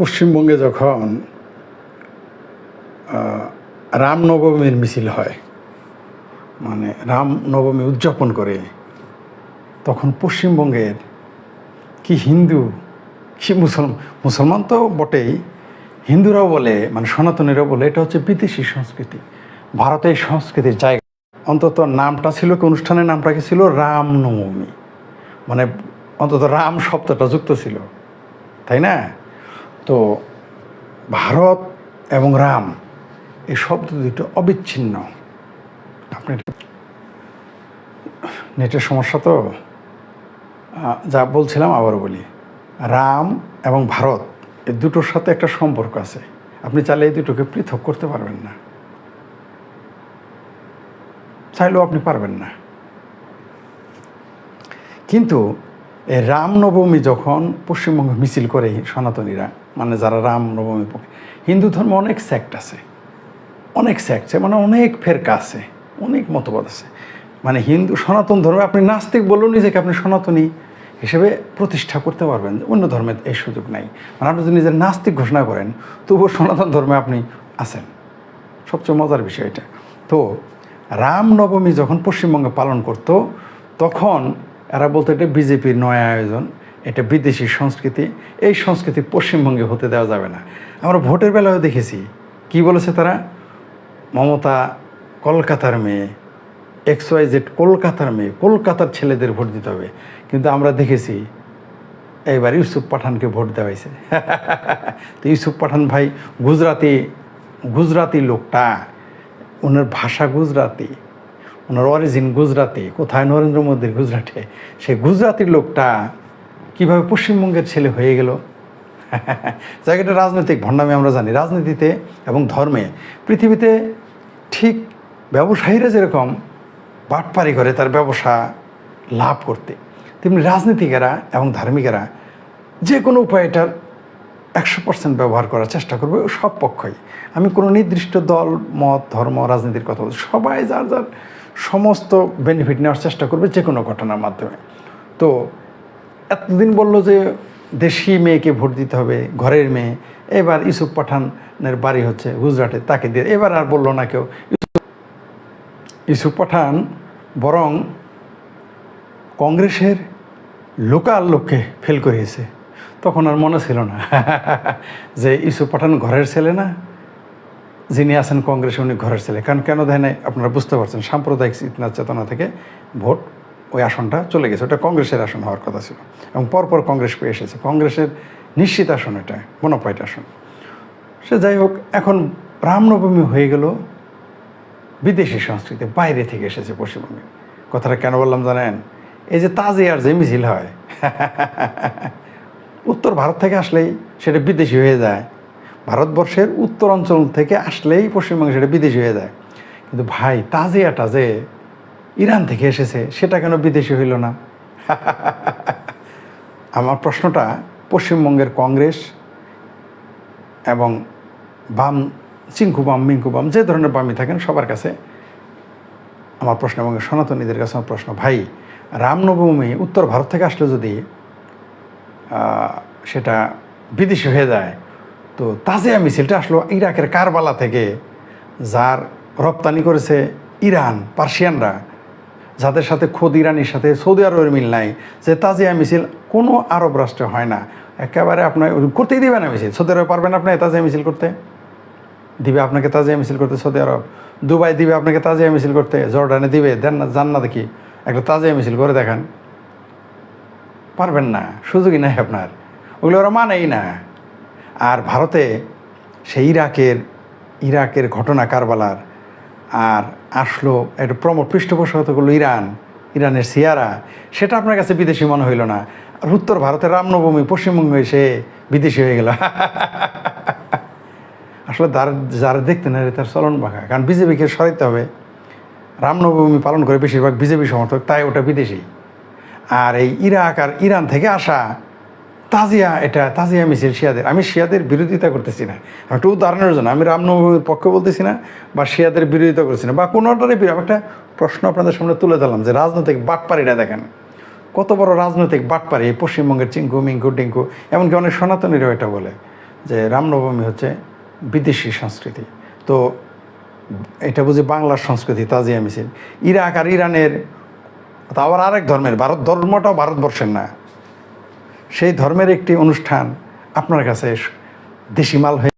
পশ্চিমবঙ্গে যখন রামনবমীর মিছিল হয় মানে রামনবমী উদযাপন করে, তখন পশ্চিমবঙ্গের কি হিন্দু, কি মুসলমান মুসলমান তো বটেই, হিন্দুরাও বলে মানে সনাতনীরাও বলে, এটা হচ্ছে বিদেশি সংস্কৃতি। ভারতের সংস্কৃতির জায়গা। অন্তত নামটা ছিল, কি অনুষ্ঠানের নামটা কি ছিল রামনবমী মানে অন্তত রাম শব্দটা যুক্ত ছিল। তাই না? তো ভারত এবং রাম, এই শব্দ দুটো অবিচ্ছিন্ন। আপনি নেটের সমস্যা তো? যা বলছিলাম আবারও বলি। রাম এবং ভারত এই দুটোর সাথে একটা সম্পর্ক আছে। আপনি চাইলে এই দুটোকে পৃথক করতে পারবেন না। চাইলেও আপনি পারবেন না। কিন্তু এই রামনবমী যখন পশ্চিমবঙ্গে মিছিল করে সনাতনীরা মানে যারা রামনবমী পক্ষে। হিন্দু ধর্মে অনেক সেক্ট আছে। অনেক সেক্ট আছে মানে অনেক ফেরকা আছে, অনেক মতবাদ আছে। মানে হিন্দু সনাতন ধর্মে আপনি নাস্তিক বললেও নিজেকে আপনি সনাতনী হিসেবে প্রতিষ্ঠা করতে পারবেন, অন্য ধর্মে এই সুযোগ নাই। মানে আপনি যদি নিজের নাস্তিক ঘোষণা করেন, তবুও সনাতন ধর্মে আপনি আছেন। সবচেয়ে মজার বিষয় এটা। তো রামনবমী যখন পশ্চিমবঙ্গে পালন করত, তখন এরা বলতো এটা বিজেপির নয়া আয়োজন। এটা বিদেশি সংস্কৃতি, এই সংস্কৃতি পশ্চিমবঙ্গে হতে দেওয়া যাবে না। আমরা ভোটের বেলায়ও দেখেছি, কি বলেছে তারা? মমতা, কলকাতার মেয়ে, এক্স ওয়াই জেড কলকাতার মেয়ে, কলকাতার ছেলেদের ভোট দিতে হবে। কিন্তু আমরা দেখেছি, এইবার ইউসুফ পাঠানকে ভোট দেওয়া হয়েছে। তো ইউসুফ পাঠান ভাই গুজরাতি গুজরাতি লোকটা ওনার ভাষা গুজরাতি ওনার অরিজিন গুজরাতি কোথায় নরেন্দ্র মোদীর গুজরাটে, সেই গুজরাতি লোকটা কীভাবে পশ্চিমবঙ্গের ছেলে হয়ে গেল? জায়গাটা রাজনৈতিক ভণ্ডামি, আমরা জানি। রাজনীতিতে এবং ধর্মে পৃথিবীতে ঠিক ব্যবসায়ীরা যেরকম বাটপারি করে, তার ব্যবসা লাভ করতে। তেমনি রাজনীতিকেরা এবং ধার্মিকেরা যে কোনো উপায় এটার একশো পার্সেন্ট ব্যবহার করার চেষ্টা করবে সব পক্ষই। আমি কোনো নির্দিষ্ট দল, মত, ধর্ম, রাজনীতির কথা বলছি সবাই যার যার সমস্ত বেনিফিট নেওয়ার চেষ্টা করবে যে কোনো ঘটনার মাধ্যমে। তো এতদিন বলল যে দেশি মেয়েকে ভোট দিতে হবে, ঘরের মেয়ে। এবার ইউসুফ পাঠানের বাড়ি হচ্ছে গুজরাটে, তাকে দিয়ে। এবার আর বলল না কেউ। ইউসুফ- পাঠান বরং কংগ্রেসের লোকাল লোককে ফেল করিয়েছে। তখন আর মনে ছিল না যে ইউসুফ পাঠান ঘরের ছেলে না, যিনি আছেন কংগ্রেসে উনি ঘরের ছেলে। কারণ কেন দেয় আপনারা বুঝতে পারছেন, সাম্প্রদায়িক চেতনা চেতনা থেকে ভোট ওই আসনটা চলে গেছে। ওটা কংগ্রেসের আসন হওয়ার কথা ছিল। এবং পরপর কংগ্রেস পেয়ে এসেছে। কংগ্রেসের নিশ্চিত আসন এটা বোনাপাইট আসন। সে যাই হোক, এখন রামনবমী হয়ে গেল, বিদেশি সংস্কৃতি বাইরে থেকে এসেছে পশ্চিমবঙ্গে। কথাটা কেন বললাম জানেন? এই যে তাজিয়ার যে মিছিল হয়, উত্তর ভারত থেকে আসলেই সেটা বিদেশি হয়ে যায়। ভারতবর্ষের উত্তর অঞ্চল থেকে আসলেই পশ্চিমবঙ্গে সেটা বিদেশি হয়ে যায়। কিন্তু ভাই, তাজিয়াটা যে ইরান থেকে এসেছে, সেটা কেন বিদেশি হইল না? আমার প্রশ্নটা পশ্চিমবঙ্গের কংগ্রেস এবং বাম চিঙ্কু বাম মিঙ্কু বাম, যে ধরনের বামই থাকেন সবার কাছে। আমার প্রশ্ন এবং সনাতনীদের কাছে আমার প্রশ্ন, ভাই, রামনবমী উত্তর ভারত থেকে আসলে যদি সেটা বিদেশি হয়ে যায়, তো তাজিয়া মিছিলটা আসলো ইরাকের কারবালা থেকে, যার রপ্তানি করেছে ইরান, পার্সিয়ানরা। যাদের সাথে খোদ ইরানির সাথে, সৌদি আরবের মিল নাই, যে তাজিয়া মিছিল কোনো আরব রাষ্ট্রে হয় না। একেবারে আপনার করতেই দেবে না মিছিল। সৌদি আরবে পারবেন আপনি তাজিয়া মিছিল করতে? দিবে আপনাকে তাজিয়া মিছিল করতে সৌদি আরব। দুবাই দিবে আপনাকে তাজিয়া মিছিল করতে, জর্ডানে দিবে, দেন না, যান না দেখি। একটা তাজিয়া মিছিল করে দেখান। পারবেন না, সুযোগই নাই আপনার। ওগুলো ওরা মানেই না। আর ভারতে সেই ইরাকের ইরাকের ঘটনা কারবালার আর আসলো, একটা প্রমোট পৃষ্ঠপোষকতা করল ইরান, ইরানের সিয়ারা। সেটা আপনার কাছে বিদেশি মনে হইল না। আর উত্তর ভারতের রামনবমী, পশ্চিমবঙ্গে এসে বিদেশি হয়ে গেল। আসলে যারা যারা দেখতে না তার চলন বাঁকা। কারণ বিজেপিকে সরাইতে হবে। রামনবমী পালন করে বেশিরভাগ বিজেপি সমর্থক, তাই ওটা বিদেশি। আর এই ইরাক আর ইরান থেকে আসা তাজিয়া, এটা তাজিয়া মিছিল, শিয়াদের। আমি শিয়াদের বিরোধিতা করতেছি না। একটু উদাহরণের জন্য, আমি রামনবমীর পক্ষে বলতেছি না, বা শিয়াদের বিরোধিতা করছি না, বা কোনোটারই আমি একটা প্রশ্ন আপনাদের সামনে তুলে ধরলাম যে রাজনৈতিক বাটপাড়িটা দেখেন। কত বড় রাজনৈতিক বাটপাড়ি এই পশ্চিমবঙ্গের চিঙ্কু, মিঙ্কু, টিঙ্কু, এমনকি অনেক সনাতনীরাও এটা বলে যে রামনবমী হচ্ছে বিদেশি সংস্কৃতি। তো এটা বুঝি বাংলার সংস্কৃতি, তাজিয়া মিছিল। ইরাক আর ইরানের, তা আবার আরেক ধর্মের, ভারত, ধর্মটাও ভারতবর্ষের না। সেই ধর্মের একটি অনুষ্ঠান আপনার কাছে দেশি মাল হয়ে